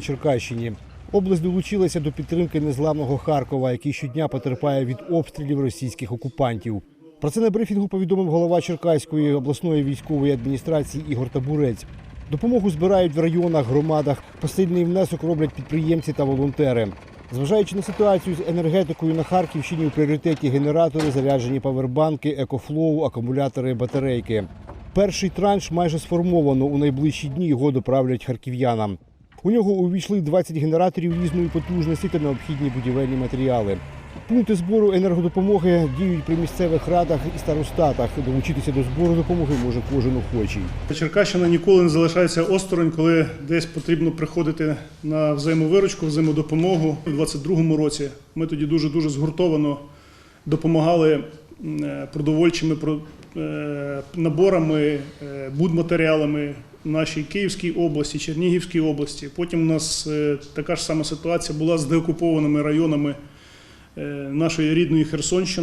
на Черкащині. Область долучилася до підтримки незламного Харкова, який щодня потерпає від обстрілів російських окупантів. Про це на брифінгу повідомив голова Черкаської обласної військової адміністрації Ігор Табурець. Допомогу збирають в районах, громадах. Посильний внесок роблять підприємці та волонтери. Зважаючи на ситуацію з енергетикою на Харківщині, у пріоритеті генератори, заряджені павербанки, екофлоу, акумулятори, батарейки. Перший транш майже сформовано. У найближчі дні його доправлять харків'янам. У нього увійшли 20 генераторів різної потужності та необхідні будівельні матеріали. Пункти збору енергодопомоги діють при місцевих радах і старостатах. Долучитися до збору допомоги може кожен охочий. Черкащина ніколи не залишається осторонь, коли десь потрібно приходити на взаємовиручку, взаємодопомогу. У 2022 році ми тоді дуже дуже згуртовано допомагали е, продовольчими про- е, наборами, е, будматеріалами нашій Київській області, Чернігівській області. Потім у нас е, така ж сама ситуація була з деокупованими районами е, нашої рідної Херсонщини.